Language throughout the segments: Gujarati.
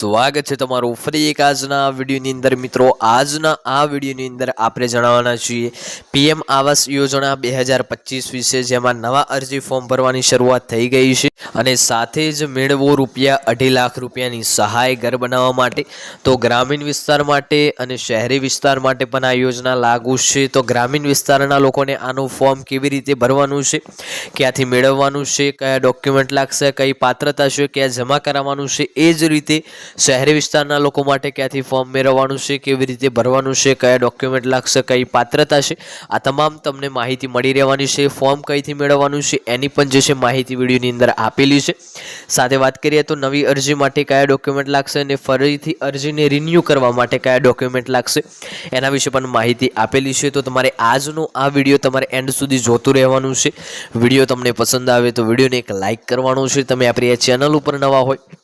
સ્વાગત છે તમારું ફરી એક આજના વિડીયોની અંદર. મિત્રો, આજના આ વિડીયોની અંદર આપણે જણાવવાના છીએ, પીએમ આવાસ યોજના બે હજાર પચીસ વિશે, જેમાં નવા અરજી ફોર્મ ભરવાની શરૂઆત થઈ ગઈ છે. અને સાથે જ મેળવો રૂપિયા અઢી લાખ રૂપિયાની સહાય ઘર બનાવવા માટે. તો ગ્રામીણ વિસ્તાર માટે અને શહેરી વિસ્તાર માટે પણ આ યોજના લાગુ છે. તો ગ્રામીણ વિસ્તારના લોકોને આનું ફોર્મ કેવી રીતે ભરવાનું છે? ક્યાંથી મેળવવાનું છે? કયા ડોક્યુમેન્ટ લાગશે? કઈ પાત્રતા છે? ક્યાં જમા કરાવવાનું છે? એ જ રીતે શહેરી વિસ્તારના લોકો માટે ક્યાંથી ફોર્મ મેળવવાનું છે? કેવી રીતે ભરવાનું છે? કયા ડોક્યુમેન્ટ લાગશે? કઈ પાત્રતા છે? આ તમામ તમને માહિતી મળી રહેવાની છે. ફોર્મ કઈથી મેળવવાનું છે? એની પણ જે છે માહિતી વિડીયોની અંદર આપેલી છે. સાથે વાત કરીએ તો નવી અરજી માટે કયા ડોક્યુમેન્ટ લાગશે અને ફરીથી અરજીને રિન્યૂ કરવા માટે કયા ડોક્યુમેન્ટ લાગશે એના વિશે પણ માહિતી આપેલી છે. તો તમારે આજનો આ વીડિયો તમારે એન્ડ સુધી જોતું રહેવાનું છે. વીડિયો તમને પસંદ આવે તો વિડીયોને એક લાઇક કરવાનો છે. તમે આપણી આ ચેનલ ઉપર નવા હોય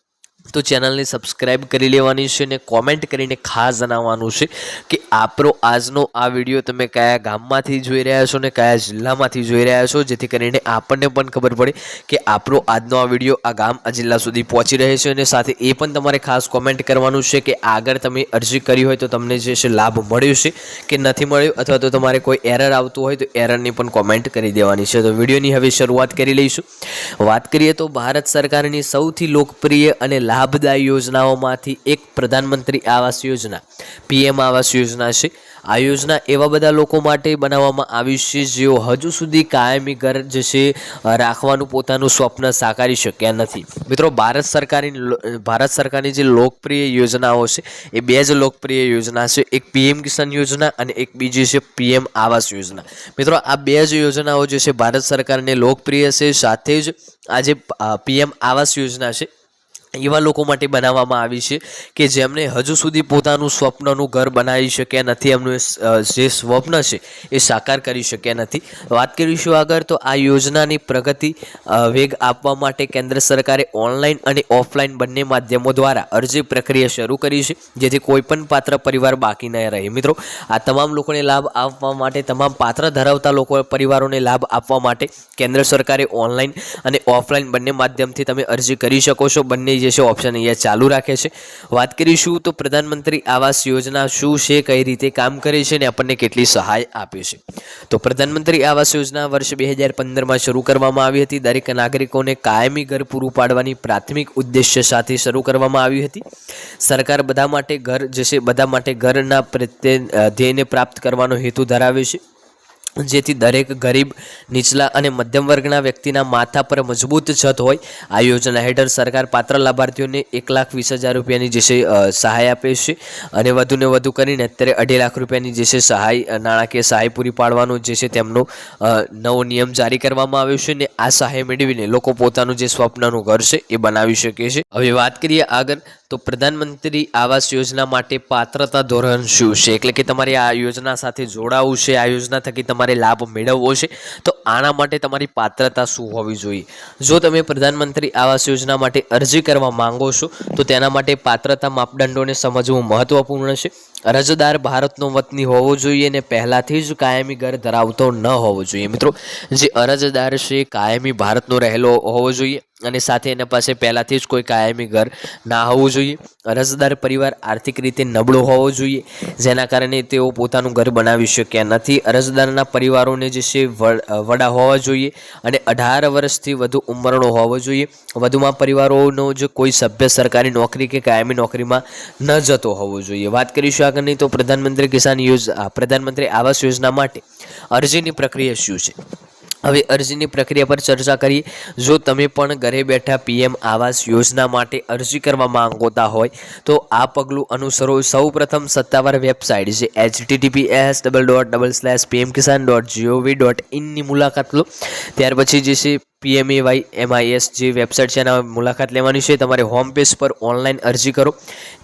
તો ચેનલને સબસ્ક્રાઈબ કરી લેવાની છે અને કોમેન્ટ કરીને ખાસ જણાવવાનું છે કે આપણો આજનો આ વીડિયો તમે કયા ગામમાંથી જોઈ રહ્યા છો ને કયા જિલ્લામાંથી જોઈ રહ્યા છો? જેથી કરીને આપણને પણ ખબર પડે કે આપણો આજનો આ વીડિયો આ ગામ, આ જિલ્લા સુધી પહોંચી રહે છે અને સાથે એ પણ તમારે ખાસ કોમેન્ટ કરવાનું છે કે આગળ તમે અરજી કરી હોય તો તમને જે છે લાભ મળ્યો છે કે નથી મળ્યો? અથવા તો તમારે કોઈ એરર આવતું હોય તો એરરની પણ કોમેન્ટ કરી દેવાની છે. તો વિડીયોની હવે શરૂઆત કરી લઈશું. વાત કરીએ તો ભારત સરકારની સૌથી લોકપ્રિય અને લાભદાયી યોજનાઓમાંથી એક પ્રધાનમંત્રી આવાસ યોજના, પીએમ આવાસ યોજના છે. આ યોજના એવા બધા લોકો માટે બનાવવામાં આવી છે, જેઓ હજુ સુધી કાયમી ઘર જે છે, રાખવાનું પોતાનું સ્વપ્ન સાકારી શક્યા નથી. મિત્રો, ભારત સરકારની ભારત સરકારની જે લોકપ્રિય યોજનાઓ છે, એ બે જ લોકપ્રિય યોજના છે. એક પીએમ કિસાન યોજના અને એક બીજી છે પીએમ આવાસ યોજના. મિત્રો, આ બે જ યોજનાઓ જે છે ભારત સરકારને લોકપ્રિય છે, સાથે જ આ જે પીએમ આવાસ યોજના છે. એવા લોકો માટે બનાવવામાં આવી છે કે જેમને હજુ સુધી પોતાનું સ્વપ્નનું ઘર બનાવી શક્યા નથી, એમનું જે સ્વપ્ન છે એ સાકાર કરી શક્યા નથી. વાત કરીશું આગળ તો આ યોજનાની પ્રગતિ વેગ આપવા માટે કેન્દ્ર સરકારે ઓનલાઈન અને ઓફલાઈન બંને માધ્યમો દ્વારા અરજી પ્રક્રિયા શરૂ કરી છે, જેથી કોઈપણ પાત્ર પરિવાર બાકી ન રહે. મિત્રો, આ તમામ લોકોને લાભ આપવા માટે, તમામ પાત્ર ધરાવતા લોકો, પરિવારોને લાભ આપવા માટે કેન્દ્ર સરકારે ઓનલાઈન અને ઓફલાઈન બંને માધ્યમથી તમે અરજી કરી શકો છો. બંને જે છે ઓપ્શન અહીંયા ચાલુ રાખે છે. વાત કરીશું તો પ્રધાનમંત્રી આવાસ યોજના શું છે, કઈ રીતે કામ કરે છે અને આપણને કેટલી સહાય આપે છે. તો પ્રધાનમંત્રી આવાસ યોજના વર્ષ બે હજાર પંદરમાં શરૂ કરવામાં આવી હતી. દરેક નાગરિકોને કાયમી ઘર પૂરું પાડવાની પ્રાથમિક ઉદ્દેશ્ય સાથે શરૂ કરવામાં આવી હતી. સરકાર બધા માટે ઘર જે છે, બધા માટે ઘરના પ્રત્યે ધ્યેયને પ્રાપ્ત કરવાનો હેતુ ધરાવે છે. જેથી દરેક ગરીબ, નીચલા અને મધ્યમ વર્ગના વ્યક્તિના માથા પર મજબૂત છત હોય, આ યોજના હેઠળ સરકાર પાત્ર લાભાર્થીઓને એક લાખ વીસ હજાર રૂપિયાની જે છે સહાય આપે છે અને વધુને વધુ કરીને અત્યારે અઢી લાખ રૂપિયાની જે છે, સહાય નાણાકીય સહાય પૂરી પાડવાનો જે છે, તેમનો નવો નિયમ જારી કરવામાં આવ્યો છે ને આ સહાય મેળવીને લોકો પોતાનું જે સ્વપ્નનું ઘર છે, એ બનાવી શકે છે. હવે વાત કરીએ આગળ તો પ્રધાનમંત્રી આવાસ યોજના માટે પાત્રતા ધોરણ શું છે? એટલે કે તમારે આ યોજના સાથે જોડાવું છે, આ યોજના થકી તમારે લાભ મેળવવો છે, તો આના માટે તમારી પાત્રતા શું હોવી જોઈએ? જો તમે પ્રધાનમંત્રી આવાસ યોજના માટે અરજી કરવા માંગો છો, તો તેના માટે પાત્રતા માપદંડોને સમજવું મહત્વપૂર્ણ છે. અરજદાર ભારતનો વતની હોવો જોઈએ અને પહેલાંથી જ કાયમી ઘર ધરાવતો ન હોવો જોઈએ. મિત્રો, જે અરજદાર છે, કાયમી ભારતનો રહેલો હોવો જોઈએ. અને સાથે એના પાસે પહેલાંથી જ કોઈ કાયમી ઘર ના હોવું જોઈએ. અરજદાર પરિવાર આર્થિક રીતે નબળો હોવો જોઈએ, જેના કારણે તેઓ પોતાનું ઘર બનાવી શક્યા નથી. અરજદારના પરિવારોને જે છે વડા હોવા જોઈએ અને અઢાર વર્ષથી વધુ ઉંમરનો હોવો જોઈએ. વધુમાં પરિવારોનો જે કોઈ સભ્ય સરકારી નોકરી કે કાયમી નોકરીમાં ન જતો હોવો જોઈએ. વાત કરીશું આગળની તો પ્રધાનમંત્રી કિસાન યોજના, પ્રધાનમંત્રી આવાસ યોજના માટે. અરજીની પ્રક્રિયા શું છે? હવે અરજીની પ્રક્રિયા પર ચર્ચા કરી. જો તમે પણ ઘરે બેઠા પીએમ આવાસ યોજના માટે અરજી કરવા માંગોતા હોય, તો આ પગલું અનુસરો. સૌ પ્રથમ સત્તાવાર વેબસાઇટ જે S double dot double slash PM Kisan dot GOV dot ઇનની મુલાકાત લો. ત્યાર પછી જે છે પીએમએવાય એમઆઈએસ જે વેબસાઇટ છે એના મુલાકાત લેવાની છે. તમારે હોમ પેજ પર ઓનલાઈન અરજી કરો.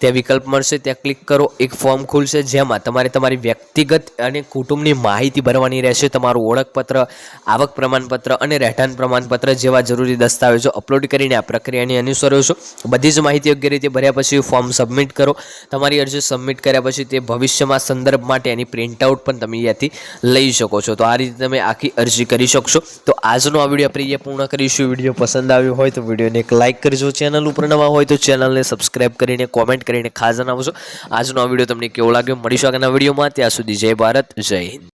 ત્યાં વિકલ્પ મળશે. ત્યાં ક્લિક કરો. એક ફોર્મ ખુલશે જેમાં તમારે તમારી વ્યક્તિગત અને કુટુંબની માહિતી ભરવાની રહેશે. તમારું ઓળખપત્ર, આવક પ્રમાણપત્ર અને રહેઠાણ પ્રમાણપત્ર જેવા જરૂરી દસ્તાવેજો અપલોડ કરીને આ પ્રક્રિયાને અનુસરો છો. બધી જ માહિતી યોગ્ય રીતે ભર્યા પછી ફોર્મ સબમિટ કરો. તમારી અરજી સબમિટ કર્યા પછી તે ભવિષ્યમાં સંદર્ભ માટે એની પ્રિન્ટઆઉટ પણ તમે અહીંયાથી લઈ શકો છો. તો આ રીતે તમે આખી અરજી કરી શકશો. તો આજનો આ વીડિયો આપણે પૂર્ણ કરીશું. વીડિયો પસંદ આવ્યો હોય તો વિડીયોને એક લાઇક કરજો. ચેનલ ઉપર નવા હોય તો ચેનલને સબસ્ક્રાઇબ કરીને કોમેન્ટ કરીને ખાસ જણાવશો આજનો આ વીડિયો તમને કેવો લાગ્યો? મળીશું આગળના વિડીયોમાં. ત્યાં સુધી જય ભારત, જય હિન્દ.